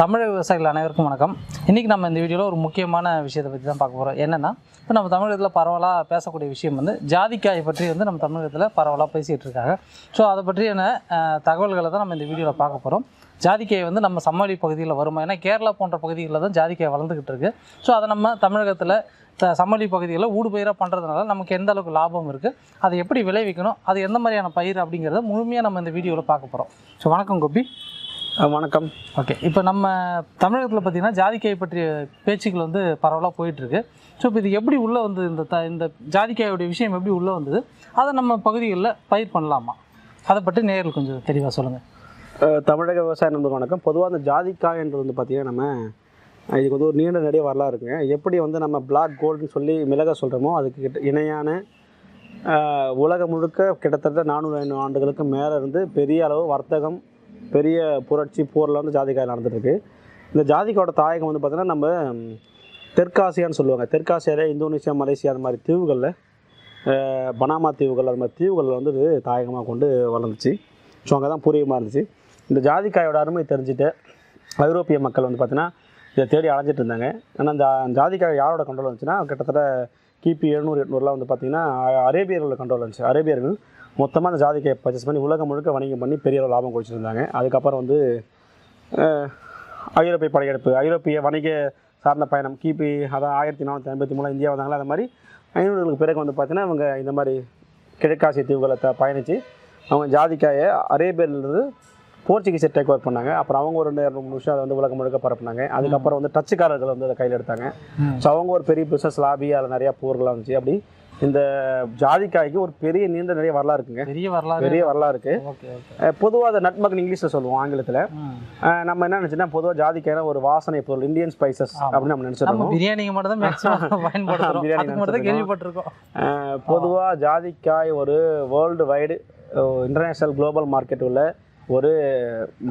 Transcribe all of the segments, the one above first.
தமிழக விவசாயிகள் அனைவருக்கும் வணக்கம். இன்றைக்கி நம்ம இந்த வீடியோவில் ஒரு முக்கியமான விஷயத்தை பற்றி தான் பார்க்க போகிறோம் என்னென்னா இப்போ நம்ம தமிழகத்தில் பரவலாக பேசக்கூடிய விஷயம் வந்து ஜாதிக்காயை பற்றி வந்து நம்ம தமிழகத்தில் பரவலாக பேசிகிட்டு இருக்காங்க. ஸோ அதை பற்றியான தகவல்களை தான் நம்ம இந்த வீடியோவில் பார்க்க போகிறோம் ஜாதிக்காய் வந்து நம்ம சம்மவெளி பகுதியில் வருமா? ஏன்னா கேரளா போன்ற பகுதிகளில் தான் ஜாதிக்காய் வளர்ந்துக்கிட்டு இருக்கு. ஸோ அதை நம்ம தமிழகத்தில் த சம்மவெளி பகுதிகளில் ஊடுபயிராக பண்ணுறதுனால நமக்கு எந்த அளவுக்கு லாபம் இருக்குது அதை எப்படி விளைவிக்கணும்? அது எந்த மாதிரியான பயிர் அப்படிங்கிறத முழுமையாக நம்ம இந்த வீடியோவில் பார்க்க போகிறோம் ஸோ வணக்கம் கோபி. வணக்கம். ஓகே. இப்போ நம்ம தமிழகத்தில் பார்த்தீங்கன்னா ஜாதிக்காய் பற்றிய பேச்சுக்கள் வந்து பரவலாக போயிட்டுருக்கு. ஸோ இப்போ இது எப்படி உள்ளே வந்து இந்த த இந்த ஜாதிக்காயோடைய விஷயம் எப்படி உள்ளே வந்தது? அதை நம்ம பகுதிகளில் பயிர் பண்ணலாமா? அதை பற்றி நேரில் கொஞ்சம் தெளிவாக சொல்லுங்கள் தமிழக விவசாய நண்பர் வணக்கம். பொதுவாக அந்த ஜாதிக்காய்ன்றது வந்து பார்த்திங்கன்னா நம்ம இதுக்கு வந்து ஒரு நீண்ட நிறைய வரலாறு இருக்குங்க எப்படி வந்து நம்ம பிளாக் கோல்டுன்னு சொல்லி மிளகா சொல்கிறோமோ அதுக்கு கிட்ட இணையான உலகம் முழுக்க கிட்டத்தட்ட நானூறு ஐநூறு ஆண்டுகளுக்கு மேலே இருந்து பெரிய அளவு வர்த்தகம் பெரிய புரட்சி போரில் வந்து ஜாதிக்காய் நடந்துட்டுருக்கு. இந்த ஜாதிக்காயோட தாயகம் வந்து பார்த்திங்கன்னா நம்ம தெற்காசியான்னு சொல்லுவாங்க. தெற்காசியாவில் இந்தோனேசியா மலேசியா அந்த மாதிரி தீவுகளில் பனாமா தீவுகள் அது மாதிரி தீவுகளில் வந்து இது தாயகமாக கொண்டு வளர்ந்துச்சு. ஸோ அங்கே தான் பூர்வீகமாக இருந்துச்சு. இந்த ஜாதிக்காயோட அருமை தெரிஞ்சுட்டு ஐரோப்பிய மக்கள் வந்து பார்த்திங்கன்னா இதை தேடி அலைஞ்சிட்டு இருந்தாங்க. ஆனால் இந்த ஜாதிக்காய் யாரோட கண்ட்ரோல் வந்துச்சுன்னா கிட்டத்தட்ட கிபி எழுநூறு எட்நூறுலாம் வந்து பார்த்திங்கன்னா அரேபியர்களோட கண்ட்ரோல் இருந்துச்சு. அரேபியர்கள் மொத்தமாக அந்த ஜாதிக்காயை பர்ச்சேஸ் பண்ணி உலகம் முழுக்க வணிகம் பண்ணி பெரிய அளவு லாபம் குடிச்சிருந்தாங்க அதுக்கப்புறம் வந்து ஐரோப்பிய படையெடுப்பு ஐரோப்பிய வணிக சார்ந்த பயணம் கிபி அதான் ஆயிரத்தி நானூற்றி ஐம்பத்தி மூணு இந்தியா வந்தாங்களா அது மாதிரி ஐநூறுகளுக்கு பிறகு வந்து பார்த்தீங்கன்னா இவங்க இந்த மாதிரி கிழக்காசிய தீவுகளை த பயணித்து அவங்க ஜாதிக்காயை அரேபியர்லேருந்து போர்ச்சுகீஸை டேக் ஓவர் பண்ணாங்க. அப்புறம் அவங்க ஒரு ரெண்டு மூணு வருஷம் அதை வந்து உலகம் முழுக்க பரப்புனாங்க. அதுக்கப்புறம் வந்து டச்சுக்காரர்கள் வந்து அதை கையில் எடுத்தாங்க. ஸோ அவங்க ஒரு பெரிய பிஸ்னஸ் லாபி அதில் நிறையா போர்கள்லாம் இருந்துச்சு. அப்படி இந்த ஜாதிக்காய்க்கு ஒரு பெரிய நீண்ட நிறைய வரலாறு இருக்குங்க. பெரிய வரலாறு. பெரிய வரலாறு இருக்கு. பொதுவாக அதை நட்மகன் இங்கிலீஷில் சொல்லுவோம் ஆங்கிலத்தில். நம்ம என்ன நினச்சோன்னா பொதுவாக ஜாதிக்காய்னா ஒரு வாசனை பொருள் இந்தியன் ஸ்பைசஸ் அப்படின்னு நம்ம நினச்சிருக்கோம் பிரியாணிக்கு மட்டும் தான் பயன்படுத்துகிறோம் பிரியாணி மட்டும் கேள்விப்பட்டிருக்கோம். பொதுவாக ஜாதிக்காய் ஒரு world wide international global market உள்ள ஒரு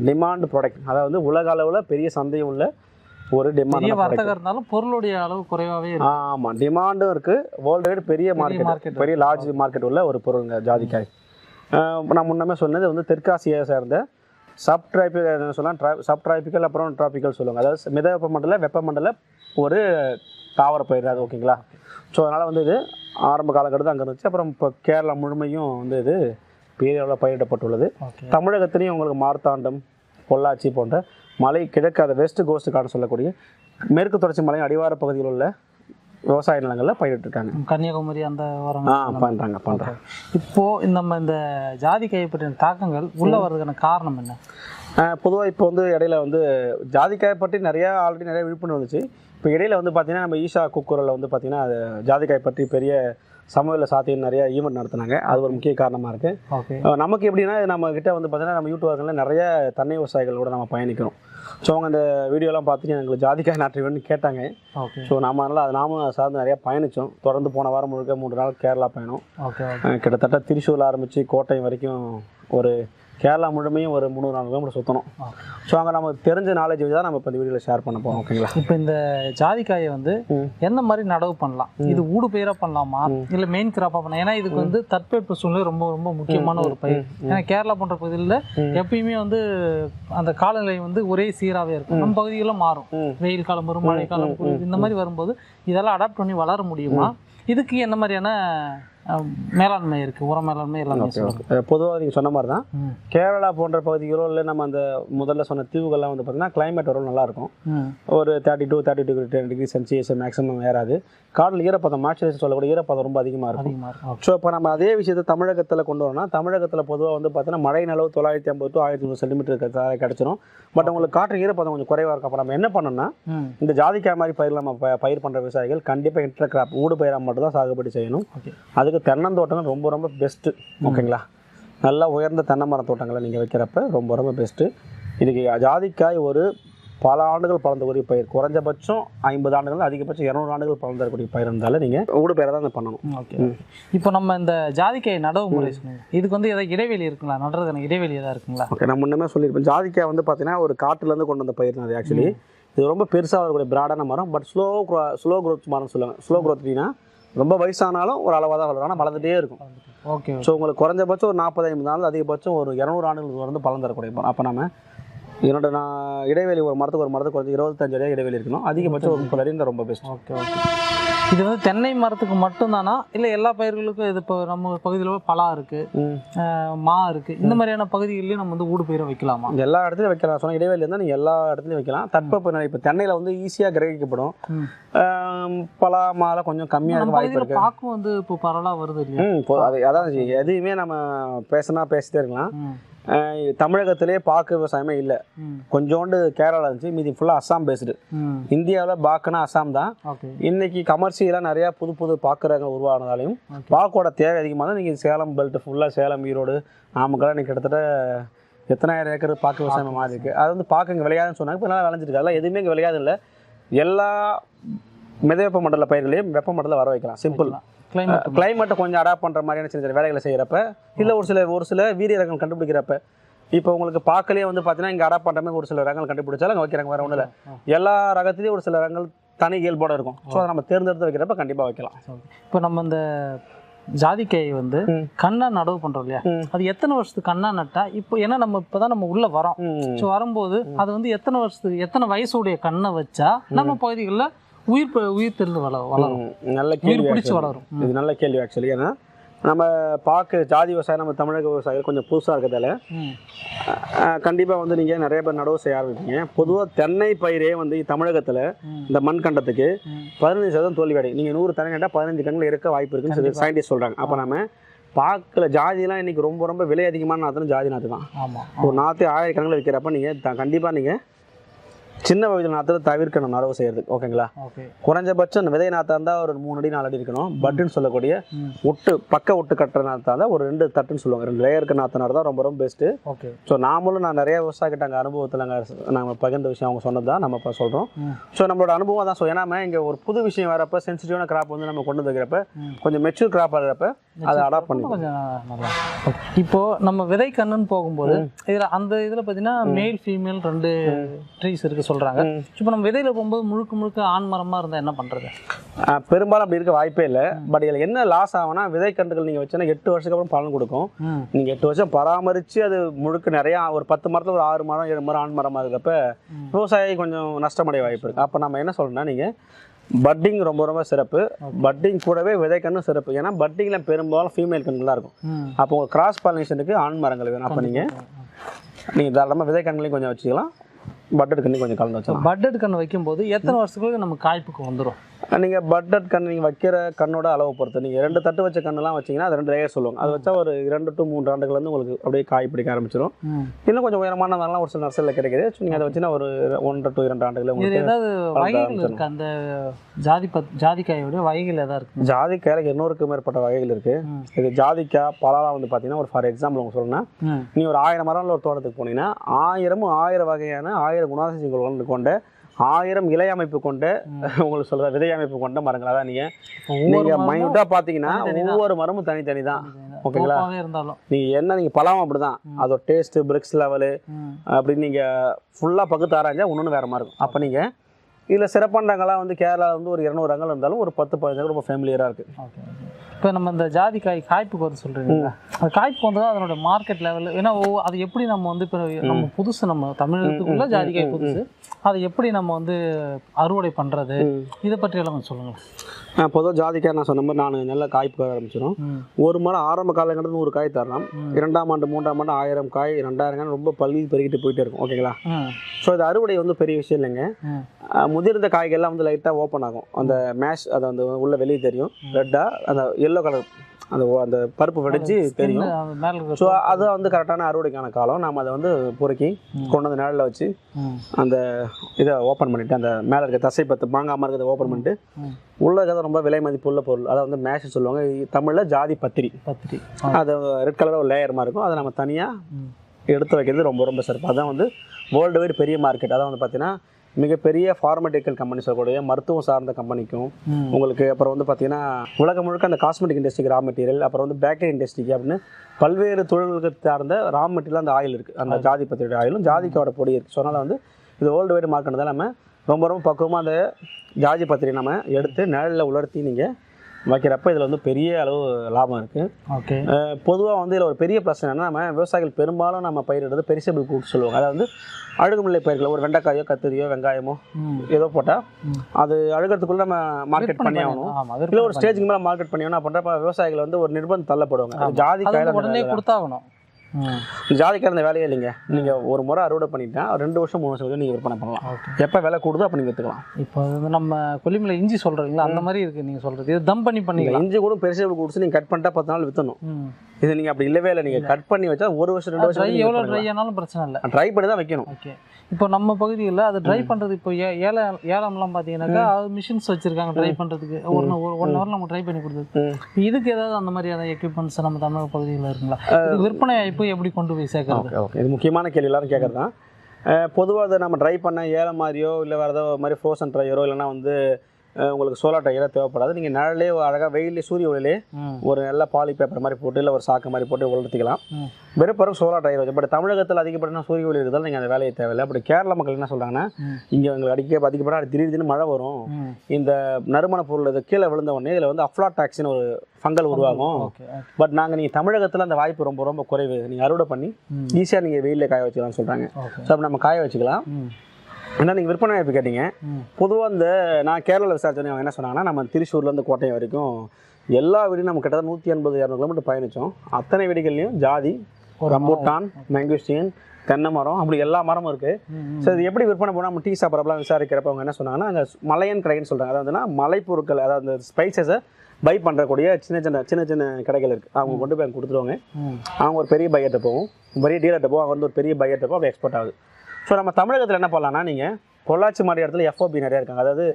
டிமாண்ட் ப்ராடக்ட் அதாவது உலக அளவில் பெரிய சந்தை உள்ள ஒரு டிமாண்ட் வர்த்தகம் இருந்தாலும் பொருளுடைய அளவு குறைவாகவே இருக்கு. ஆமாம் டிமாண்டும் இருக்குது வேர்ல்டு வைடு பெரிய மார்க்கெட் பெரிய லார்ஜ் மார்க்கெட் உள்ள ஒரு பொருளுங்க ஜாதிக்காய். நான் முன்னமே சொன்னது வந்து தெற்காசியை சேர்ந்த சப் டிராபிக் என்ன சொல்லலாம் சப் டிராபிக்கல் அப்புறம் டிராபிக்கல் சொல்லுவாங்க. அதாவது மித வெப்பமண்டல வெப்பமண்டல ஒரு தாவர பயிர் அது ஓகேங்களா ஸோ அதனால் வந்து இது ஆரம்ப காலகட்டத்தில் அங்கே இருந்துச்சு. அப்புறம் இப்போ கேரளா முழுமையும் வந்து இது பெரிய அளவில் பயிரிடப்பட்டுள்ளது. தமிழகத்திலையும் உங்களுக்கு மார்த்தாண்டம் பொள்ளாச்சி போன்ற மலை கிழக்கு அதை வெஸ்ட் கோஸ்ட் காடு சொல்லக்கூடிய மேற்கு தொடர்ச்சி மலை அடிவார பகுதியில் உள்ள விவசாய நிலங்களில் பயிரிட்டுருக்காங்க கன்னியாகுமரி அந்த வரம் ஆ பண்ணுறாங்க பண்ணுறாங்க இப்போ இந்த நம்ம இந்த ஜாதிக்காயை பற்றின தாக்கங்கள் உள்ள வர்றதுக்கான காரணம் என்ன? பொதுவாக இப்போ வந்து இடையில வந்து ஜாதிக்காய் பற்றி நிறையா ஆல்ரெடி நிறைய விழிப்புணர்வு வந்துச்சு. இப்போ இடையில வந்து பார்த்தீங்கன்னா நம்ம ஈஷா குக்குரில் வந்து பார்த்தீங்கன்னா அது ஜாதிக்காய் பற்றி பெரிய சமூக சாத்தியம் நிறைய ஈவெண்ட் நடத்துனாங்க. அது ஒரு முக்கிய காரணமாக இருக்குது நமக்கு எப்படின்னா நம்ம கிட்ட வந்து பார்த்தீங்கன்னா நம்ம யூடியூபர்களில் நிறைய தென்னை விவசாயிகளோட நம்ம பயணிக்கிறோம். ஸோ அவங்க அந்த வீடியோலாம் பார்த்துட்டு எங்களுக்கு ஜாதிக்காய் நாட்டு வேணும்னு கேட்டாங்க. ஸோ நாம அதனால் அது நாமும் சார்ந்து நிறைய பயணித்தோம் தொடர்ந்து போன வாரம் முழுக்க மூன்று நாள் கேரளா பயணம். கிட்டத்தட்ட திருச்சூரில் ஆரம்பித்து கோட்டை வரைக்கும் ஒரு கேரளா முழுமையும் ஒரு முந்நூறு நாலு கிலோமீட்டர் சுற்றணும் ஸோ அங்கே நமக்கு தெரிஞ்ச நாலேஜ் வச்சு தான் நம்ம இப்போ இந்த வீடியோவில் ஷேர் பண்ண போகிறோம் ஓகேங்களா இப்போ இந்த ஜாதிக்காயை வந்து. எந்த மாதிரி நடவு பண்ணலாம்? இது ஊடு பயிரா பண்ணலாமா? இல்ல மெயின் கிராப்பா பண்ணலாம்? ஏன்னா இதுக்கு வந்து தட்பவெப்ப சூழ்நிலை ரொம்ப ரொம்ப முக்கியமான ஒரு பயிர். ஏன்னா கேரளா போன்ற பகுதிகளில் எப்பயுமே வந்து அந்த காலநிலை வந்து ஒரே சீராகவே இருக்கும். நம்ம பகுதிகளில் மாறும். வெயில் காலம் வரும் மழை காலம் இந்த மாதிரி வரும்போது இதெல்லாம் அடாப்ட் பண்ணி வளர முடியுமா? இதுக்கு என்ன மாதிரியான மேலாண்மை இருக்கு உர மேலாண்மை எல்லாமே பொதுவாக நீங்கள் சொன்ன மாதிரி தான். கேரளா போன்ற பகுதிகளோ இல்லை நம்ம அந்த முதல்ல சொன்ன தீவுகள்லாம் வந்து பார்த்தீங்கன்னா கிளைமேட் வரும் நல்லாயிருக்கும். ம். ஒரு thirty two thirty two ten degree Celsius maximum ஏறாது. காட்டில் ஈரப்பதம் மாய்ச்சரைசர் சொல்லக்கூடிய ஈரப்பதம் ரொம்ப அதிகமாக இருக்கும். இருக்கும். ஸோ இப்போ நம்ம அதே விஷயத்தை தமிழகத்தில் கொண்டு வரோம்னா தமிழகத்தில் பொதுவாக வந்து பார்த்தீங்கன்னா மழை அளவு தொள்ளாயிரத்தி ஐம்பது டு ஆயிரத்தி நூறு சென்டிமீட்டர் கிடச்சிரும். பட் உங்களுக்கு காற்று ஈரப்பதம் கொஞ்சம் குறைவாக இருக்கும். அப்போ நம்ம என்ன பண்ணோம்னா ம். இந்த ஜாதிக்காய் மாதிரி பயிர் நம்ம பயிர் பண்ணுற விவசாயிகள் கண்டிப்பாக இன்டர் கிராப் ஊடு பயிராக மட்டும் தான் சாகுபடி செய்யணும். ஓகே அதுக்கு தென்னந்தோட்டங்கள் ரொம்ப ரொம்ப பெஸ்ட்டு ஓகேங்களா? நல்லா உயர்ந்த தென்னை மர தோட்டங்களை நீங்கள் வைக்கிறப்ப ரொம்ப ரொம்ப பெஸ்ட்டு இதுக்கு ஜாதிக்காய் ஒரு பல ஆண்டுகள் பலர்ந்தக்கூடிய பயிர். குறைஞ்சபட்சம் ஐம்பது ஆண்டுகள் அதிகபட்சம் இரநூறு ஆண்டுகள் பலர்ந்தக்கூடிய பயிர் இருந்தாலும் நீங்கள் ஊடு பயிரை தான் பண்ணணும். ஓகே. இப்போ நம்ம இந்த ஜாதிக்காய் நடவு முறை சொன்னீங்க. இதுக்கு வந்து ஏதாவது இடைவெளி இருக்குங்களா? நடுறதுக்கான இடைவெளி ஏதாவது இருக்குங்களா? ஓகே நான் முன்னமே சொல்லியிருப்பேன். ஜாதிக்காய் வந்து பார்த்தீங்கன்னா ஒரு காட்டுலேருந்து கொண்டு வந்த பயிர் அது ஆக்சுவலி இது ரொம்ப பெருசாக வரக்கூடிய பிராடான மரம் பட் ஸ்லோ ஸ்லோ க்ரோத் மரம் சொல்லுவாங்க. ஸ்லோ க்ரோத் அப்படின்னா ரொம்ப வயசானாலும் ஒரு அளவாக தான் வளரும் ஆனால் வளர்ந்துட்டே இருக்கும். ஓகே ஸோ உங்களுக்கு குறைஞ்சபட்சம் ஒரு நாற்பது ஐம்பது நாள் அதிகபட்சம் ஒரு இரநூறு ஆண்டுகள் வந்து பலன் தரக்கூடிய அப்போ நம்ம இதனோட நான் இடைவெளி ஒரு மரத்துக்கு ஒரு மரத்துக்கு குறைஞ்சி இருபத்தஞ்சு அடி இடைவெளி இருக்கணும். அதிகபட்சம் ஒரு முப்பது அடி இருந்தால் ரொம்ப பெஸ்ட் ஓகே ஓகே. இது வந்து தென்னை மரத்துக்கு மட்டும்தானா? இல்லை எல்லா பயிர்களுக்கும் இது இப்போ நம்ம பகுதியில் பலா இருக்குது மா. இருக்குது இந்த மாதிரியான பகுதிகளிலையும் நம்ம வந்து ஊடு பயிரை வைக்கலாமா? எல்லா இடத்துலையும் வைக்கலாம். சொன்ன இடைவெளி இருந்தால் நீங்கள் எல்லா இடத்துலையும் வைக்கலாம். தட்பவெப்ப நிலை இப்போ தென்னையில் வந்து ஈஸியாக கிரகிக்கப்படும். பலா மாலை கொஞ்சம் கம்மியாக நம்ம இருக்க வாய்ப்பு இருக்கு. பாக்கும் வந்து இப்போ பரவலாக வருது இல்லையா? அது அதான் எதையுமே நம்ம பேசினா பேசிட்டே இருக்கலாம். தமிழகத்திலே பாக்கு விவசாயமே இல்லை. கொஞ்சோண்டு கேரளா இருந்துச்சு மீதி ஃபுல்லாக அஸ்ஸாம் பேஸ்டு இந்தியாவில் பாக்குனா அஸ்ஸாம் தான். இன்னைக்கு கமர்ஷியலாக நிறையா புது புது பாக்கு ரகங்கள் உருவானதாலையும். பாக்கோட தேவை அதிகமாக தான் நீங்கள் சேலம் பெல்ட் ஃபுல்லாக சேலம் ஈரோடு நாமக்கல்லாம் இன்னைக்கு கிட்டத்தட்ட எத்தனாயிரம் ஏக்கர் பாக்கு விவசாயம் மாறி இருக்கு அது வந்து பாக்கு இங்கே விளையாதுன்னு சொன்னாங்க இப்போ நல்லா விளைஞ்சிருக்கு. அதெல்லாம் எதுவுமே இங்கே விளையாது இல்லை எல்லா மிதவெப்ப மண்டல பயிர்களையும் வெப்ப மண்டலம் வர வைக்கலாம். சிம்பிள் கிளைமேட் கிளைமேட்டை கொஞ்சம் அடாப்ட் பண்ணுற மாதிரியான சின்ன சின்ன வேலைகளை செய்கிறப்ப இல்லை ஒரு சில ஒரு சில வீரிய ரகங்கள் கண்டுபிடிக்கிறப்ப இப்போ உங்களுக்கு பாக்கலே வந்து பார்த்தீங்கன்னா இங்கே அடாப்ட் பண்ணுற மாதிரி ஒரு சில ரகங்கள் கண்டுபிடிச்சாலும் அங்கே வைக்கிறாங்க வேறு ஒன்றும் இல்லை எல்லா ரகத்துலேயும் ஒரு சில ரகங்கள் தனி இயல்போட இருக்கும். ஸோ அதை நம்ம தேர்ந்தெடுத்து வைக்கிறப்ப கண்டிப்பாக வைக்கலாம். இப்போ நம்ம இந்த ஜாதிக்காய் வந்து. கண்ணா நடவு பண்றோம் இல்லையா. அது எத்தனை வருஷத்துக்கு கண்ணா நட்டா இப்போ ஏன்னா நம்ம இப்பதான் நம்ம உள்ள வரோம். ஸோ வரும்போது அது வந்து எத்தனை வருஷத்துக்கு எத்தனை வயசுடைய கண்ணை வச்சா நம்ம பகுதிகளில் உயிர் உயிர் தெரிந்து வள வளரும் நல்ல கேள்வி பிடிச்சி. வளரும். இது நல்ல கேள்வி ஆக்சுவலி ஏன்னா நம்ம பார்க்க ஜாதி விவசாயம் நம்ம தமிழக விவசாயிகள் கொஞ்சம் புதுசாக இருக்கிறதால. கண்டிப்பாக வந்து நீங்கள் நிறைய பேர் நடவு செய்ய ஆரம்பிப்பீங்க பொதுவாக தென்னை பயிரே வந்து தமிழகத்தில். இந்த மண் கண்டத்துக்கு. பதினஞ்சு சதவீதம் தோல்வி அடையும் நீங்கள் நூறு தென்னை நட்டால் பதினஞ்சு கண்ணில் இருக்க வாய்ப்பு இருக்குன்னு சொல்லி சயின்டிஸ்ட் சொல்கிறாங்க அப்போ நம்ம பார்க்கல ஜாதிலாம் இன்னைக்கு ரொம்ப ரொம்ப விலை அதிகமான நாற்றுனா ஜாதி நாற்று தான் ஒரு நாற்று ஆயிரக்கணக்கில் விற்கிறப்ப நீங்கள் கண்டிப்பாக நீங்கள் சின்ன வயதில் நாற்று தவிர்க்கணும் நடவு செய்யறதுக்கு. ஓகேங்களா? ஓகே. குறைஞ்சபட்சம் விதை நாற்றா இருந்தால் ஒரு மூணு அடி நாலு அடி இருக்கணும். பட்டுன்னு சொல்லக்கூடிய. ஒட்டு பக்க ஒட்டு கட்டுற நாற்றா இருந்தால் ஒரு ரெண்டு தட்டுன்னு சொல்லுவாங்க. ரெண்டு லேயருக்கு நாற்று தான் ரொம்ப ரொம்ப பெஸ்ட்டு ஓகே. ஸோ நாமளும் நான் நிறைய விவசாயிகிட்ட அங்கே அனுபவத்தில் நாங்கள் நாங்கள் பகிர்ந்த விஷயம் அவங்க சொன்னது தான் நம்ம இப்போ சொல்கிறோம். ஸோ நம்மளோட அனுபவம் தான் ஸோ ஏன்னா இங்கே ஒரு புது விஷயம் வரப்ப சென்சிட்டிவான கிராப் வந்து நம்ம கொண்டு வந்துக்கிறப்ப. கொஞ்சம் மெச்சூர் கிராப் ஆகிறப்ப அதை அடாப்ட் பண்ணி இப்போ நம்ம விதை கண்ணுன்னு போகும்போது இதுல அந்த இதுல பாத்தீங்கன்னா மேல் ஃபீமேல் ரெண்டு ட்ரீஸ் இருக்கு. சொல்றாங்க. ம். இப்போ நம்ம விதையில போகும்போது முழுக்க முழுக்க ஆண் மரமா இருந்தா என்ன பண்றது? ஆஹ் பெரும்பாலும் அப்படி இருக்க வாய்ப்பே இல்லை. பட் இதில் என்ன லாஸ் ஆகும்னா விதைக்கன்றுகள் நீங்கள் வச்சோன்னா எட்டு வருஷத்துக்கு அப்புறம் பலன் கொடுக்கும். நீங்கள் எட்டு வருஷம் பராமரித்து அது முழுக்க நிறையா ஒரு பத்து மரத்தில் ஒரு ஆறு மரம் ஏழு மரம் ஆண் மரமாக இருக்கிறப்ப. விவசாயி கொஞ்சம் நஷ்டமடைய வாய்ப்பு இருக்குது அப்போ நம்ம என்ன சொல்லணும்னா நீங்கள் பட்டிங் ரொம்ப ரொம்ப சிறப்பு. பட்டிங் கூடவே விதைக்கண்ணும் சிறப்பு. ஏன்னா பட்டிங்கில் பெரும்பாலும் ஃபீமேல் கண்கள் தான் இருக்கும். அப்போ உங்களுக்கு கிராஸ் பாலினேஷனுக்கு ஆண் மரங்கள் வேணும். அப்போ நீங்கள் நீங்கள் தாராளமாக விதைக்கண்களையும் கொஞ்சம் வச்சுக்கலாம். பட்டட் கண்ணி கொஞ்சம் கலந்து வச்சுக்கலாம். பட்டட் கன்று வைக்கும்போது எத்தனை வருஷத்துக்கு நம்ம காய்ப்புக்கு வந்துடும் நீங்கள் பட்டட் கண் நீங்கள் வைக்கிற கண்ணோட அளவை பொறுத்து. நீங்கள் ரெண்டு தட்டு வச்ச கண்ணெல்லாம் வச்சீங்கன்னா அது ரெண்டு லேயர் சொல்லுவாங்க. அது வச்சா ஒரு இரண்டு டு மூன்று ஆண்டுகள் வந்து உங்களுக்கு அப்படியே காய் பிடிக்க ஆரம்பிச்சிடும் இன்னும் கொஞ்சம் உயரமான மரம்லாம் ஒரு சில நர்சரியில் கிடைக்குது. ஸோ நீங்கள் அதை வச்சுன்னா ஒரு ஒன்றரை டு இரண்டு ஆண்டுகள் உங்களுக்கு ஏதாவது வகைகள் ஆரம்பிச்சிடும். இருக்கு? அந்த ஜாதி பத் ஜாதிக்காயோடைய வகைகள் ஏதாவது இருக்கு ஜாதிக்காயில் எண்ணூறுக்கும் மேற்பட்ட வகைகள் இருக்குது. இது ஜாதிக்காய் பலாலாம் வந்து பார்த்தீங்கன்னா ஒரு ஃபார் எக்ஸாம்பிள் உங்களுக்கு சொல்லணும்னா. நீ ஒரு ஆயிரம் மரம்ல ஒரு தோட்டத்துக்கு போனீங்கன்னா ஆயிரமும் ஆயிரம் வகையான ஆயிரம் குணாதிசயங்கள் கொண்ட ஆயிரம் இலை அமைப்பு கொண்ட உங்களுக்கு சொல்ற விதை அமைப்பு கொண்ட மரங்கள் அதான் நீங்கள் ஒவ்வொரு நீங்கள் மரமும் மைனூட்டாக பார்த்தீங்கன்னா தனித்தனி தான். ஒவ்வொரு மரமும் தனித்தனி தான் ஓகேங்களா? நீங்கள் என்ன நீங்கள் பழம் அப்படி தான் ம். அதோட டேஸ்ட்டு பிரிக்ஸ் லெவலு. அப்படின்னு நீங்கள் ஃபுல்லாக பகுத்து ஆராய்ஞ்சா ஒன்று வேறு மாதிரி இருக்கும். அப்போ நீங்கள் இதில் சிறப்பான ரகங்களாம் வந்து கேரளா வந்து ஒரு இரநூறு ரகங்கள் இருந்தாலும் ஒரு பத்து பதினஞ்சு ரொம்ப ஃபேமிலியராக இருக்குது ஓகே. இப்போ நம்ம இந்த ஜாதி காய் காய்ப்புக்கு வந்து சொல்றீங்க அது காய்ப்பு வந்து அதனோட மார்க்கெட் லெவல் ஏன்னா அது எப்படி நம்ம வந்து இப்போ நம்ம புதுசு நம்ம தமிழகத்துக்குள்ள ஜாதி காய் புதுசு. அதை எப்படி நம்ம வந்து அறுவடை பண்றது? இதை பற்றி எல்லாம் கொஞ்சம் சொல்லுங்க பொதுவாக ஜாதிக்காய் நான் சொன்ன மாதிரி நான் நல்லா காய்ப்பு ஆரம்பிச்சிடும். ஒரு மரம் ஆரம்ப காலங்கிறது நூறு காய் தரலாம். இரண்டாம் ஆண்டு மூன்றாம் ஆண்டு ஆயிரம் காய் ரெண்டாயிரம் காய் ரொம்ப பள்ளி பெருகிட்டு போயிட்டே இருக்கும். ஓகேங்களா. ஸோ இது அறுவடை வந்து பெரிய விஷயம் இல்லைங்க. முதிர்ந்த காய்கள்லாம் வந்து லைட்டாக ஓப்பன் ஆகும். அந்த மேஷ் அது வந்து உள்ள வெளியே தெரியும். ரெட்டாக அந்த எல்லோ கலர் அந்த அந்த பருப்பு வெடிச்சு தெரியும். ஸோ அது வந்து கரெக்டான அறுவடைக்கான காலம். நம்ம அதை வந்து பொறுக்கி. கொண்டு வந்து நிழலில் வச்சு. அந்த இதை ஓப்பன் பண்ணிவிட்டு அந்த மேலே இருக்க தசை பத்து மாங்காமல் இருக்கிறத ஓப்பன் பண்ணிட்டு. உள்ள இருக்கிறது ரொம்ப விலை மதிப்பு உள்ள பொருள். அதை வந்து மேஷ் சொல்லுவாங்க. தமிழில் ஜாதி பத்திரி. பத்திரி. அது ரெட் கலரில் ஒரு லேயர் மாதிரி இருக்கும். அதை நம்ம தனியாக. எடுத்து வைக்கிறது ரொம்ப ரொம்ப சிறப்பு. அதான் வந்து வேர்ல்டு வைடு பெரிய மார்க்கெட் அதான் வந்து பார்த்தீங்கன்னா மிகப்பெரிய ஃபார்மட்டிக்கல் கம்பெனி சொல்லக்கூடிய மருத்துவம் சார்ந்த கம்பெனிக்கும். உங்களுக்கு அப்புறம் வந்து பார்த்தீங்கன்னா உலகம் முழுக்க அந்த காஸ்மெட்டிக் இண்டஸ்ட்ரிக்கு ரா மெட்டீரியல் அப்புறம் வந்து பேக்கரி இண்டஸ்ட்ரிக்கு அப்படின்னு பல்வேறு தொழில்களுக்கு சார்ந்த ரா மெட்டீரியல் அந்த ஆயில் இருக்குது அந்த ஜாதி பத்திரியோட ஆயிலும் ஜாதிக்காவோட பொடி இருக்குது ஸோ அதனால் வந்து இது வேர்ல்டு வைடு மார்க்கெட் தான் நம்ம ரொம்ப ரொம்ப பக்குவமாக அந்த ஜாதி பத்திரி நம்ம எடுத்து நிழலில் உலர்த்தி நீங்கள் வைக்கிறப்ப இதில் வந்து பெரிய அளவு லாபம் இருக்குது ஓகே. பொதுவாக வந்து இதில் ஒரு பெரிய பிரச்சனை என்னன்னா நம்ம விவசாயிகள் பெரும்பாலும் நம்ம பயிரிடுறது பெரிசபிள் கூட்டு சொல்லுவாங்க. அதாவது வந்து அழுகுமுல்லை பயிர்கள் ஒரு வெண்டைக்காயோ கத்திரியோ வெங்காயமோ ஏதோ போட்டால். அது அழுகிறதுக்குள்ள நம்ம மார்க்கெட் பண்ணி ஆகணும். இல்லை ஒரு ஸ்டேஜுக்கு மேலே மார்க்கெட் பண்ணி ஆகணும் அப்படின்றப்ப விவசாயிகள் வந்து ஒரு நிர்பந்தம் தள்ளப்படுவாங்க ஜாதி உடனே கொடுத்தாகணும். அந்த வேலையே இல்லைங்க. நீங்கள் ஒரு முறை அறுவடை பண்ணிட்டா ரெண்டு வருஷம் மூணு வருஷம் நீங்கள் விற்பனை பண்ணலாம். எப்போ விலை கூடுதோ அப்போ நீங்கள் விற்றுக்கலாம் இப்போ வந்து நம்ம கொல்லிமலை இஞ்சி சொல்றீங்களா? அந்த மாதிரி இருக்கு நீங்க சொல்றது. இது தம் பண்ணி நீங்கள் பண்ணிக்கலாம். இஞ்சி கூட பெரிசபிள் கூட்ஸ் நீங்கள் கட் பண்ணிட்டா பத்து நாள் விற்றணும் இது நீங்கள் அப்படி இல்லவே இல்லை. நீங்கள் கட் பண்ணி வச்சா ஒரு வருஷம் ரெண்டு வருஷம் எவ்வளோ ட்ரை ஆனாலும் பிரச்சனை இல்லை. ட்ரை பண்ணி தான் வைக்கணும். ஓகே. இப்போ நம்ம பகுதியில் அது ட்ரை பண்றது இப்போ ஏ ஏலம் ஏலம்லாம் பார்த்தீங்கன்னாக்கா அது மிஷின்ஸ் வச்சிருக்காங்க ட்ரை பண்றதுக்கு. ஒரு ஒன் ஹவர் நம்ம ட்ரை பண்ணி கொடுத்தது. இதுக்கு ஏதாவது அந்த மாதிரியான எக்யூப்மெண்ட்ஸ் நம்ம தமிழக பகுதியில் இருக்குங்களா? விற்பனை வாய்ப்பு எப்படி கொண்டு போய் சேர்க்கறது? ஓகே இது முக்கியமான கேள்வி எல்லாரும் கேட்குறது தான் பொதுவாக அதை நம்ம ட்ரை பண்ண ஏற மாதிரியோ இல்லை வேறு ஏதோ மாதிரி ஃப்ரோசன் ட்ரையரோ இல்லைனா வந்து உங்களுக்கு சோலார் ட்ரையரோ தேவைப்படாது. நீங்கள் நிழலே அழகாக வெயிலே சூரிய ஒளியிலே ஒரு நல்ல பாலி பேப்பர் மாதிரி போட்டு இல்லை ஒரு சாக்கு மாதிரி போட்டு உலர்த்திக்கலாம் ம். வெறுப்பறம் சோலார் ட்ரையர் வச்சு. பட் தமிழகத்தில் அதிகப்படினா சூரிய ஒளி இருந்தாலும் நீங்கள் அந்த வேலையை தேவையில்லை. அப்படி கேரள மக்கள் என்ன சொல்கிறாங்கன்னா. இங்கே எங்களுக்கு அடிக்க அதிகப்பட திடீர் திடீர்னு மழை வரும். இந்த நறுமண பொருள் இது கீழே விழுந்த உடனே இதில் வந்து அஃப்லாடாக்சின்னு ஒரு ஃபங்கல் உருவாகும். பட் நாங்கள் நீங்கள் தமிழகத்தில் அந்த வாய்ப்பு ரொம்ப ரொம்ப குறைவு. நீங்கள் அறுவடை பண்ணி ஈஸியாக நீங்கள் வெயிலில் காய வச்சுக்கலாம்னு சொல்கிறாங்க ஸோ நம்ம காய வச்சுக்கலாம். ஏன்னா நீங்கள் விற்பனை வாய்ப்பு கேட்டீங்க. பொதுவாக இந்த நான் கேரளாவில் விசாரிச்சோன்னே அவங்க என்ன சொன்னாங்கன்னா நம்ம திருச்சூர்லேருந்து கோட்டை வரைக்கும் எல்லா வீடும் நம்ம கிட்டத்தட்ட நூற்றி எண்பது இரநூறு கிலோமீட்டர் பயணித்தோம் அத்தனை வீடுகள்லையும் ஜாதி ரம்பூட்டான் மேங்கோஸ்டின் தென்னை மரம் அப்படி எல்லா மரமும் இருக்குது. ஸோ இது எப்படி விற்பனை பண்ணால் நம்ம டீ சாப்பிட்றப்பலாம் விசாரிக்கிறப்ப அவங்க என்ன சொன்னாங்கன்னா அங்கே மலையன் கடைன்னு சொல்கிறாங்க அதாவதுன்னா மலை பொருட்கள் அதாவது அந்த ஸ்பைசஸை பை பண்ணுறக்கூடிய சின்ன சின்ன சின்ன சின்ன கடைகள் இருக்குது அவங்க கொண்டு போய் கொடுத்துருவாங்க. அவங்க ஒரு பெரிய பையர்ட்ட போகும் பெரிய டீலர்கிட்ட போகும் அவங்க வந்து ஒரு பெரிய பையர்ட்ட போகும் அப்படி எக்ஸ்போர்ட் ஆகுது. ஸோ நம்ம தமிழகத்தில் என்ன பண்ணலாம்னா நீங்கள் பொள்ளாச்சி மாதிரி இடத்துல எஃப்ஓபி நிறைய இருக்காங்க. அதாவது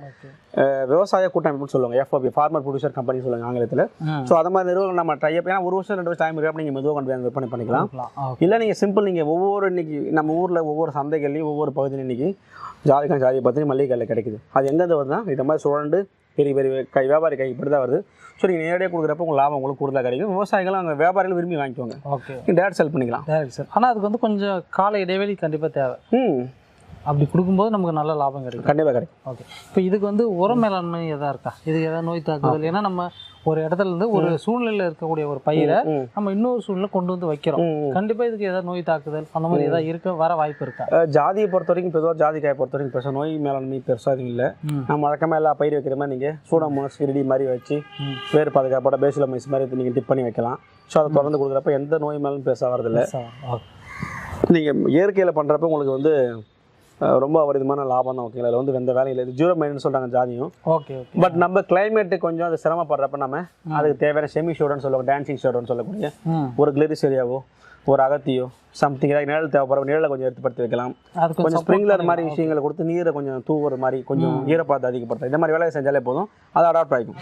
விவசாய கூட்டமைப்புன்னு சொல்லுவாங்க எஃப்ஓபி ஃபார்மர் ப்ரொடியூசர் கம்பெனி சொல்லுவாங்க ஆங்கிலத்தில். ஸோ அது மாதிரி நிறுவனம் நம்ம ட்ரை ஏன்னா ஒரு வருஷம் ரெண்டு வருஷம் டைம் இருக்கு நீங்கள் மெதுவாக கொண்டு போய் விற்பனை பண்ணிக்கலாம். இல்லை நீங்கள் சிம்பிள் நீங்கள் ஒவ்வொரு இன்னைக்கு நம்ம ஊரில் ஒவ்வொரு சந்தைகள்லையும் ஒவ்வொரு பகுதியிலும் இன்னைக்கு ஜாதிக்காய் ஜாதி பத்திரி மல்லிகை கிடைக்குது. அது எங்கேருந்து வருதுன்னா இந்த மாதிரி சுழண்டு பெரிய பெரிய கை வியாபாரி கை இப்படி தான் வருது. ஸோ நீங்கள் நேரடியாக கொடுக்குறப்ப உங்களுக்கு லாபம் உங்களுக்கு கூடுதலாக கிடைக்கும். விவசாயிகளும் அங்கே வியாபாரிகளும் விரும்பி வாங்கிக்குவாங்க. ஓகே டேரக்ட் செல் பண்ணிக்கலாம். டேரக்ட் சார் ஆனால் அதுக்கு வந்து கொஞ்சம் கால இடைவெளி கண்டிப்பாக தேவை. ம். அப்படி கொடுக்கும்போது நமக்கு நல்ல லாபம் கிடைக்கும். கண்டிப்பாக கிடைக்கும். ஓகே. இப்போ இதுக்கு வந்து உர மேலாண்மை எதா இருக்கா? இதுக்கு ஏதாவது நோய் தாக்குதல்? ஏன்னா நம்ம ஒரு இடத்துல இருந்து ஒரு சூழ்நிலையில் இருக்கக்கூடிய ஒரு பயிரை. நம்ம இன்னொரு சூழ்நிலை கொண்டு வந்து வைக்கிறோம். ம், ம். கண்டிப்பா இதுக்கு ஏதாவது நோய் தாக்குதல் அந்த மாதிரி ஏதாவது இருக்க வர வாய்ப்பு இருக்கா? ஜாதியை பொறுத்த வரைக்கும் பொதுவாக ஜாதிக்காயை பொறுத்த வரைக்கும் பெருசாக நோய் மேலாண்மை பெருசாக எதுவும் இல்லை. நம்ம வழக்கமாக எல்லா பயிர் வைக்கிற மாதிரி நீங்கள் சூடமோனஸ் விரிடி மாதிரி வச்சு. வேறு பாதுகாப்போட பேசிலமைஸ் மாதிரி நீங்கள் டிப் பண்ணி வைக்கலாம். ஸோ அதை தொடர்ந்து கொடுக்குறப்ப எந்த நோய் மேலும் பெருசாக வரதில்லை நீங்கள் இயற்கையில் பண்ணுறப்ப உங்களுக்கு வந்து ரொம்ப அபரிதமான லாபம் தான் ஓகேங்களா அதில் வந்து எந்த வேலையும் இல்லை. இது ஜீரோ மைனஸ் சொல்கிறாங்க ஜாதியும். ஓகே பட் நம்ம கிளைமேட்டு கொஞ்சம் அது சிரமப்படுறப்ப நம்ம அதுக்கு தேவையான செமி ஷோடுன்னு சொல்லுவாங்க டான்சிங் ஷோடுன்னு சொல்லக்கூடிய ஒரு கிளிரிசேரியாவோ ஒரு அகத்தியோ சம்திங் ஏதாவது நிழல் தேவைப்படுற நிழலை கொஞ்சம் எடுத்துப்படுத்தி வைக்கலாம். அது கொஞ்சம் ஸ்ப்ரிங்க்லர் மாதிரி விஷயங்களை கொடுத்து நீரை கொஞ்சம் தூவுற மாதிரி கொஞ்சம் ஈரப்பதத்தை அதிகப்படுத்த இந்த மாதிரி வேலையை செஞ்சாலே போதும். அது அடாப்ட் ஆகிக்கும்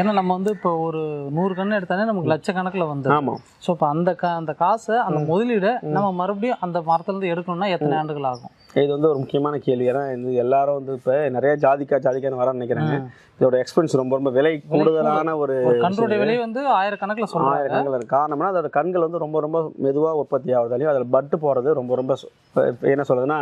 ஏன்னா நம்ம வந்து இப்போ ஒரு நூறு கன்று எடுத்தாலே நமக்கு லட்சக்கணக்கில் வந்து ஆமாம் ஸோ இப்போ அந்த கா அந்த காசை அந்த முதலீடை நம்ம மறுபடியும் அந்த மரத்துலேருந்து எடுக்கணும்னா எத்தனை ஆண்டுகள் ஆகும்? இது வந்து ஒரு முக்கியமான கேள்வி. ஏன்னா இது எல்லாரும் வந்து இப்போ நிறைய ஜாதிக்கா ஜாதிக்கான்னு வரன்னு நினைக்கிறாங்க. இதோட எக்ஸ்பென்ஸ் ரொம்ப ரொம்ப விலை கூடுதலான ஒரு கன்றுடைய விலை வந்து ஆயிரக்கணக்கில் ஆயிரக்கணக்கில் காரணம்னா அதோட கண்கள் வந்து ரொம்ப ரொம்ப மெதுவாக உற்பத்தி ஆகுறதாலையும் அதில் பட்டு போகிறது ரொம்ப ரொம்ப என்ன சொல்றதுன்னா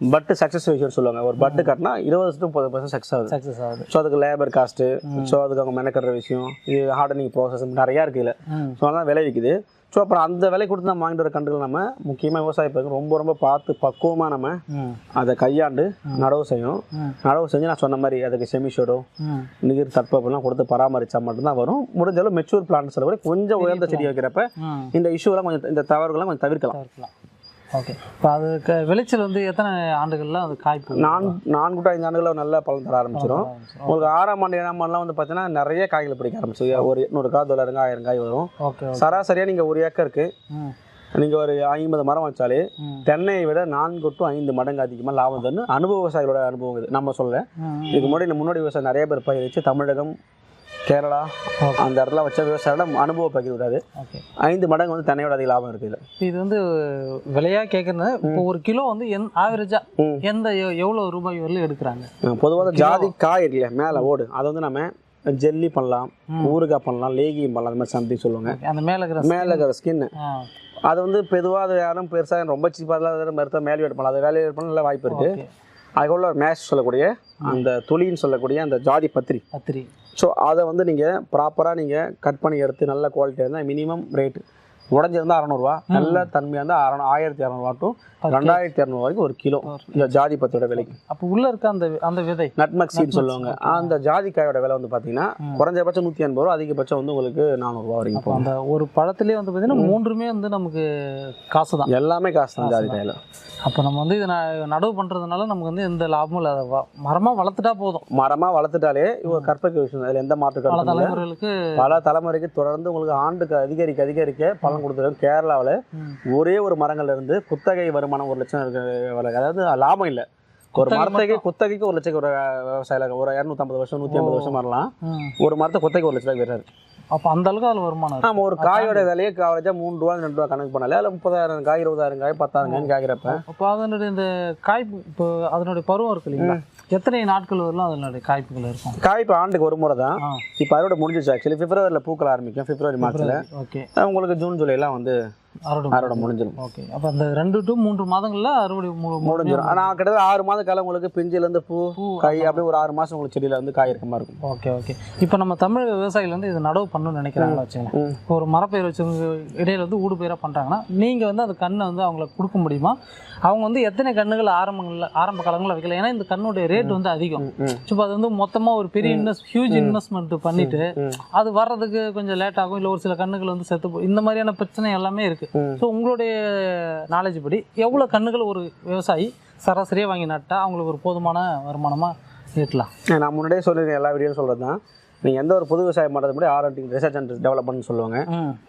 பட்டு சக்ஸஸ் ரேஷியோன்னு சொல்லுவாங்க. ஒரு பட்டு கட்டினா இருபது டு முப்பது பர்சன்ட் சக்ஸஸ் ஆகுது. சக்ஸஸ் ஆகுது. ஸோ அதுக்கு லேபர் காஸ்ட்டு ஸோ அதுக்கு அவங்க மெனக்கடுற விஷயம் இது ஹார்டனிங் ப்ராசஸ் நிறையா இருக்குது இதில். ம். ஸோ அதெல்லாம் விலை விற்குது ஸோ அப்புறம் அந்த விலை கொடுத்து நம்ம வாங்கிட்டு வர கன்றுகள் நம்ம முக்கியமாக விவசாய பயிருக்கு ரொம்ப ரொம்ப பார்த்து பக்குவமாக நம்ம அதை கையாண்டு நடவு செய்யும். நடவு செஞ்சு நான் சொன்ன மாதிரி அதுக்கு செமிஷோடோ நீர் தட்பவெல்லாம் கொடுத்து பராமரிச்சா மட்டும்தான் வரும். முடிஞ்ச அளவு மெச்சூர் பிளான் சொல்லக்கூடிய கொஞ்சம் உயர்ந்த செடி வைக்கிறப்ப இந்த இஷ்யூலாம் கொஞ்சம் இந்த தவறுகள்லாம் கொஞ்சம் தவிர்க்கலாம். ஓகே. இப்போ அது விளைச்சல் வந்து எத்தனை ஆண்டுகள்ல அது காய்ப்பு? நான் நான்கு டு ஐந்து ஆண்டுகளில் நல்ல பலன் தர ஆரம்பிச்சிடும் உங்களுக்கு ஆறாம் ஆண்டு ஏழாம் ஆண்டுலாம் வந்து பார்த்தீங்கன்னா நிறைய காய்கள் பிடிக்க ஆரம்பிச்சு ஒரு எட்நூறு காய் தொள்ளாயிரம் காய் ஆயிரம் காய் வரும். ஓகே சராசரியாக நீங்கள் ஒரு ஏக்கருக்கு நீங்கள் ஒரு ஐம்பது மரம் வச்சாலே தென்னையை விட நான்கு டு ஐந்து மடங்கு அதிகமாக லாபம் தருன்னு அனுபவ விவசாயிகளோட அனுபவம் இது. நம்ம சொல்ல இதுக்கு முன்னாடி முன்னாடி விவசாயம் நிறைய பேர் பயிர் வச்சு தமிழகம் கேரளா அந்த இடத்துல வச்ச விவசாயியோட அனுபவ பகிர் விடாது ஐந்து மடங்கு வந்து தென்னையோட அதிக லாபம் இருக்குது இது வந்து விலையா கேட்கறது இப்போ ஒரு கிலோ வந்து எந் ஆவரேஜா. எந்த எவ்- எவ்வளவு ரூபாய் வரலும் எடுக்கிறாங்க? பொதுவாக ஜாதி காய் இருக்கு இல்லையா மேலே ஓடு. அதை வந்து நம்ம ஜெல்லி பண்ணலாம். ஊறுகாய் பண்ணலாம் லேகியம் பண்ணலாம் அந்த மாதிரி சம்திங் சொல்லுவாங்க. அந்த மேல இருக்கிற மேலே இருக்கிற ஸ்கின் ஆ, அது வந்து பொதுவாக அது யாரும் பெருசாக ரொம்ப சீப்பாக மருத்துவ மேல்வேட் பண்ணலாம். அது வேலையை பண்ண நல்ல வாய்ப்பு இருக்குது அதுக்குள்ள மேஷ் சொல்லக்கூடிய அந்த துளின்னு சொல்லக்கூடிய அந்த ஜாதி பத்திரி. கத்திரி ஸோ அதை வந்து நீங்கள் ப்ராப்பராக நீங்கள் கட் பண்ணி எடுத்து நல்ல குவாலிட்டியாக இருந்தால் மினிமம் ரேட்டு உடஞ்சிருந்தா அறநூறுவா. நல்ல தன்மையாக இருந்தால் ஆயிரத்தி இரநூறுவா டு ரெண்டாயிரத்தி இரநூறு வரைக்கும் ஒரு கிலோ. இந்த ஜாதி பத்தியோட விலைக்கு அப்போ உள்ள இருக்க அந்த அந்த விதை. நட்மக் சீட் சொல்லுவாங்க. அந்த ஜாதிக்காயோட விலை வந்து பார்த்தீங்கன்னா குறைஞ்சபட்சம் நூற்றி எண்பது ரூபா அதிகபட்சம் வந்து உங்களுக்கு நானூறுரூவா வரைக்கும் அந்த ஒரு பழத்துலேயே வந்து பார்த்தீங்கன்னா மூன்றுமே வந்து நமக்கு காசு தான் எல்லாமே காசு தான் ஜாதிக்காயில் அப்போ நம்ம வந்து இதை நடவு பண்ணுறதுனால நமக்கு வந்து எந்த லாபமும் இல்லாத மரமா வளர்த்துட்டா போதும். மரமாக வளர்த்துட்டாலே இது ஒரு கற்பக விஷயம். அதில் எந்த மாற்று பல தலைமுறைகளுக்கு பல தலைமுறைக்கு தொடர்ந்து உங்களுக்கு ஆண்டுக்கு அதிகரிக்க அதிகரிக்க பலன் கொடுத்துரும் கேரளாவில். ஒரே ஒரு மரங்கள்ல இருந்து குத்தகை வருமானம் ஒரு லட்சம் இருக்கு அதாவது லாபம் இல்லை. ஒரு மரத்துக்கு குத்தகைக்கு ஒரு லட்சம் ஒரு விவசாயில ஒரு இரநூத்தம்பது வருஷம் நூற்றி ஐம்பது வருஷம் வரலாம். ஒரு மரத்தை குத்தகைக்கு ஒரு லட்ச ரூபாய் விடுறாரு அப்போ அந்த அளவுக்கு அதில் வருமானம். ஆமாம் ஒரு காயோட விலையை காவலஜா மூணு ரூபா ரெண்டு ரூபா கணக்கு பண்ணல. அதில் முப்பதாயிரம் காய் இருபதாயிரம் காய் பத்தாயிரம் காய்னு காய்கிறப்ப அப்போ அதனுடைய இந்த காய்ப்பு இப்போ அதனுடைய பருவம் இருக்கு இல்லைங்களா? எத்தனை நாட்கள் வரலாம் அதனுடைய காய்ப்புகள் இருக்கும்? காய் இப்போ ஆண்டுக்கு ஒரு முறை தான். இப்போ அறுவடை முடிஞ்சிச்சு ஆக்சுவலி பிப்ரவரியில் பூக்கள் ஆரம்பிக்கும் பிப்ரவரி மார்ச்சில் ஓகே உங்களுக்கு ஜூன் ஜூலைலாம் வந்து அறுவடை முடிஞ்சிடும். ஓகே அப்போ அந்த ரெண்டு டு மூன்று மாதங்கள்ல அறுவடை முடிஞ்சிடும். ஆனால் கிட்டத்தட்ட ஆறு மாத காலம் உங்களுக்கு பிஞ்சிலேருந்து பூ காய் அப்படியே ஒரு ஆறு மாதம் உங்களுக்கு செடியில் வந்து காய் இருக்க மாதிரி இருக்கும். ஓகே ஓகே இப்போ நம்ம தமிழ் விவசாயிகள் வந்து இது நடவு பண்ணணும்னு நினைக்கிறாங்களா வச்சுங்களேன் ம். இப்போ ஒரு மரப்பயிர் வச்சவங்க இடையில வந்து ஊடு பயிராக பண்ணுறாங்கன்னா நீங்கள் வந்து அந்த கண்ணை வந்து அவங்களுக்கு கொடுக்க முடியுமா? அவங்க வந்து எத்தனை கண்ணுகள் ஆரம்பங்களில் ஆரம்ப காலங்களில் வைக்கல? ஏன்னா இந்த கண்ணுடைய ரேட் வந்து அதிகம். இப்போ அது வந்து மொத்தமாக ஒரு பெரிய இன்வெஸ்ட் ஹியூஜ் இன்வெஸ்ட்மெண்ட் பண்ணிட்டு. அது வர்றதுக்கு கொஞ்சம் லேட் ஆகும் இல்லை ஒரு சில கண்ணுகள் வந்து செத்து இந்த மாதிரியான பிரச்சனை எல்லாமே இருக்குது ஸோ உங்களுடைய நாலேஜ் படி எவ்வளோ கண்ணுகள் ஒரு விவசாயி சராசரியாக வாங்கி நட்டா அவங்களுக்கு ஒரு போதுமான வருமானமாக ஈட்டலாம்? நான் முன்னாடியே சொல்லியிருக்கேன் எல்லா வீடியோவும் சொல்கிறது தான் நீங்கள் எந்த ஒரு புது விவசாயம் பண்ணுறது முன்னாடி ஆர்டி ரிசர்ச் அண்ட் டெவலப்மெண்ட் சொல்லுவாங்க.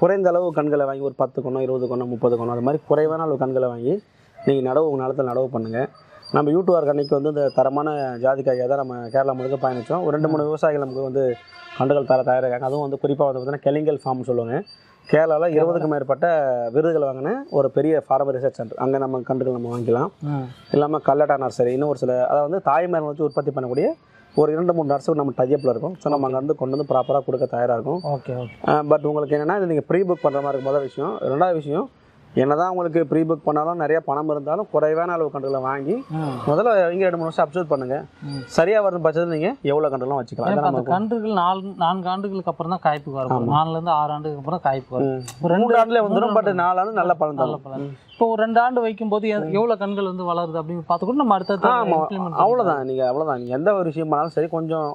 குறைந்த அளவு கண்களை வாங்கி ஒரு பத்து கொண்டோம் இருபது கொண்டோம் முப்பது கொண்டோம் அது மாதிரி குறைவான அளவு கண்களை வாங்கி நீங்கள் நடவு உங்கள் நிலத்தில் நடவு பண்ணுங்கள் நம்ம யூடியூப் அன்னைக்கு வந்து இந்த தரமான ஜாதிக்காயை தான் நம்ம கேரளா முழுக்க பயணித்தோம் ஒரு ரெண்டு மூணு விவசாயிகள் நமக்கு வந்து கண்டுகள் தர தயாரிக்காங்க அதுவும் வந்து குறிப்பாக வந்து பார்த்தீங்கன்னா கெலிங்கல் ஃபார்ம் சொல்லுவாங்க. கேரளாவில் இருபதுக்கும் மேற்பட்ட விருதுகள் வாங்கின ஒரு பெரிய ஃபார்மர் ரிசர்ச் சென்டர் அங்கே நம்ம கண்டுகள் நம்ம வாங்கிக்கலாம். இல்லாமல் கல்லட்டா நர்சரி இன்னும் ஒரு சில அதாவது வந்து தாய்மரம் வச்சு உற்பத்தி பண்ணக்கூடிய ஒரு இரண்டு மூணு நர்சரி நம்ம டைப்பில் இருக்கும். ஸோ நம்ம அங்கே வந்து கொண்டு வந்து ப்ராப்பராக கொடுக்க தயாராக இருக்கும். Okay okay. பட் உங்களுக்கு என்னென்னா இது நீங்கள் ப்ரீ புக் பண்ணுற மாதிரி இருக்கும். முதல் விஷயம். ரெண்டாவது விஷயம் என்னதான் உங்களுக்கு ப்ரீ புக் பண்ணாலும் நிறைய பணம் இருந்தாலும் குறைவான அளவு கண்டுகளை வாங்கி முதல்ல இங்கே ரெண்டு மூணு வருஷம் அப்சர்வ் பண்ணுங்கள் ம். சரியாக வரும் பட்சத்தில் நீங்கள் எவ்வளோ கண்டுலாம் வச்சுக்கலாம். அந்த கன்றுகள் நாலு நான்கு ஆண்டுகளுக்கு அப்புறம் தான் காய்ப்புக்கு வரும். நாலுல இருந்து ஆறு ஆண்டுக்கு அப்புறம் காய்ப்பு வரும். ரெண்டு ஆண்டுல வந்துடும் பட் நாலு ஆண்டு நல்ல பலன் நல்ல பலன். இப்போ ஒரு ரெண்டு ஆண்டு வைக்கும்போது எ- எவ்வளவு கண்கள் வந்து வளருது அப்படின்னு பார்த்து கூட நம்ம அடுத்தடுத்து ஆமாம் இம்ப்ளிமெண்ட் அவ்வளோதான் நீங்கள் அவ்வளோதான் நீங்கள் எந்த ஒரு விஷயம் பண்ணாலும் சரி கொஞ்சம்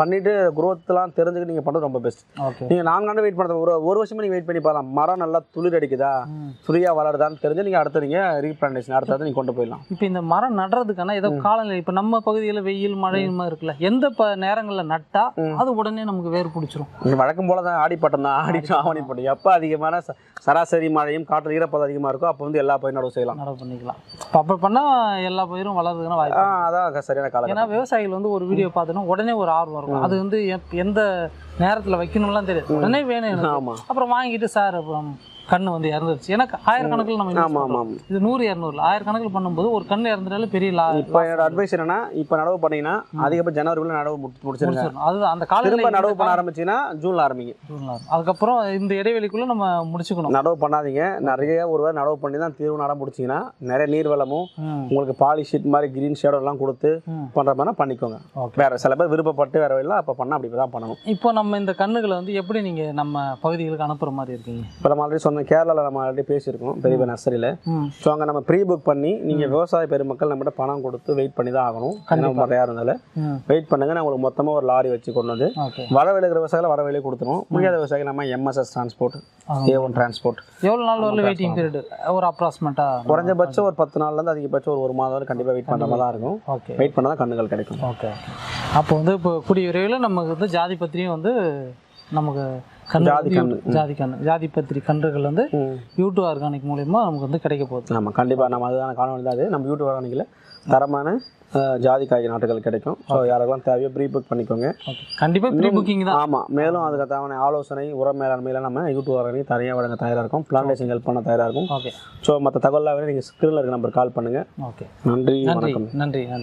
பண்ணிவிட்டு குரோத்லாம் தெரிஞ்சுக்கிட்டு நீங்கள் பண்ணுறது ரொம்ப பெஸ்ட் நீங்கள் நான்காண்டு வெயிட் பண்ணுறது ஒரு ஒரு வருஷமா நீங்கள் வெயிட் பண்ணி பார்க்கலாம் மரம் நல்லா துளிர் அடிக்குதா. ஃப்ரீயாக வளருதான்னு தெரிஞ்சு நீங்கள் அடுத்து நீங்கள் ரீப்ளான்டேஷன் அடுத்தது நீங்கள் கொண்டு போயிடலாம். இப்போ இந்த மரம் நடுறதுக்கான ஏதோ காலநிலை இப்போ நம்ம பகுதியில் வெயில் மழை இந்த மாதிரி இருக்குல்ல எந்த ப நேரங்களில் நட்டா அது உடனே நமக்கு வேர் பிடிச்சிரும். வழக்கம் போல தான் ஆடிப்பட்டம் தான். ஆடி ஆவணி பட்டம். எப்போ அதிகமான சராசரி மழையும் காற்று ஈரப்பதம் அதிகமாக இருக்கோ அப்போ வந்து எல்லா பயிரும் நடவு செய்யலாம். நடவு பண்ணிக்கலாம். அப்படி பண்ணால் எல்லா பயிரும் வளர்றதுக்கான வாய்ப்பு அதான் சரியான காலம் ஏன்னா விவசாயிகள் வந்து ஒரு வீடியோ பார்த்தோன்னா உடனே ஒரு ஆர்வம் அது வந்து எப்- எந்த நேரத்தில் வைக்கணும்லாம் தெரியாது. உடனே வேணும் எனக்கு. ஆமாம் அப்புறம் வாங்கிட்டு சார் அப்புறம் கண்ணு வந்து இறந்துருச்சு. ஏன்னா ஆயிரக்கணக்கில் நம்ம ஆமாம். ஆமாம் இது நூறு இரநூறுல ஆயிரக்கணக்கில் பண்ணும்போது ஒரு கண்ணு இறந்துட்டாலே பெரிய லா இப்போ என்னோட அட்வைஸ் என்னன்னா இப்போ நடவு பண்ணீங்கன்னா அதிகபட்சம் ஜனவரிக்குள்ள நடவு முடிச்சு- முடிச்சிருங்க. அது அந்த திரும்ப நடவு பண்ண ஆரம்பிச்சீங்கன்னா ஜூன்ல ஆரம்பிங்க. அதுக்கப்புறம் இந்த இடைவெளிக்குள்ள நம்ம முடிச்சுக்கணும். நடவு பண்ணாதீங்க. நிறைய ஒரு வேளை நடவு பண்ணி தான் தீர்வு நட முடிச்சிங்கன்னா நிறைய நீர் வளமும். உங்களுக்கு பாலி ஷீட் மாதிரி கிரீன் ஷேடோ எல்லாம் கொடுத்து. பண்ணுற மாதிரி பண்ணிக்கோங்க. வேற சில பேர் விருப்பப்பட்டு வேற வழியில் அப்போ பண்ணால் அப்படி தான் பண்ணணும். இப்போ நம்ம இந்த கண்ணுகளை வந்து எப்படி நீங்க நம்ம பகுதிகளுக்கு அனுப்புற மாதிரி இருக்கீங்க? இப்போ நம்ம ஆல்ரெடி சொன்ன கேரளாவில் நம்ம ஆல்ரெடி பேசியிருக்கோம் பெரிய நர்சரியில். ஸோ அங்கே நம்ம ப்ரீ புக் பண்ணி நீங்கள் விவசாய பெருமக்கள் நம்மகிட்ட பணம் கொடுத்து வெயிட் பண்ணி தான் ஆகணும். ஏன்னா நிறையா இருந்தாலும். வெயிட் பண்ணுங்க நான் உங்களுக்கு மொத்தமாக ஒரு லாரி வச்சு கொண்டு வந்து ஓகே. வர விழுகிற விவசாயிகள் கொடுத்துருவோம். முடியாத விவசாயிகள் நம்ம MSS transport A one transport எவ்வளோ நாள் வரல வெயிட்டிங் பீரியட் ஒரு அப்ராக்சிமேட்டாக குறைஞ்சபட்சம் ஒரு பத்து நாள்லேருந்து அதிகபட்சம் ஒரு ஒரு மாதம் கண்டிப்பாக வெயிட் பண்ணுற மாதிரி தான் இருக்கும். வெயிட் பண்ணால் தான் கண்ணுகள் கிடைக்கும். ஓகே. அப்போ வந்து இப்போ கூடிய விரைவில் நமக்கு வந்து ஜாதி பத்திரியும் வந்து நமக்கு ஜாதி. யூ- ஜாதி பத்திரி கன்றுகள் வந்து. யூடியூப் ஆர்கானிக் மூலயமா நமக்கு வந்து கிடைக்க போகுது. ஆமாம் கண்டிப்பாக நம்ம அதுதான காணொலி தான் அது. நம்ம யூடியூப் ஆர்கானிக்கில் தரமான ஜாதி காய் நாட்டுகள் கிடைக்கும். ஸோ யாரெல்லாம் தேவையோ ப்ரீ புக் பண்ணிக்கோங்க கண்டிப்பாக ப்ரீ புக்கிங் தான். ஆமாம் மேலும் அதுக்கு தேவையான ஆலோசனை உர மேலாண்மையில நம்ம யூடியூப் ஆர்கானிக் தனியாக வழங்க தயாராக இருக்கும். பிளான்டேஷன் ஹெல்ப் பண்ண தயாராக இருக்கும். ஓகே ஸோ மற்ற தகவலாக நீங்கள் ஸ்க்ரீனில் இருக்க நம்பர் கால் பண்ணுங்கள் ஓகே நன்றி நன்றி. வணக்கம். நன்றி. நன்றி.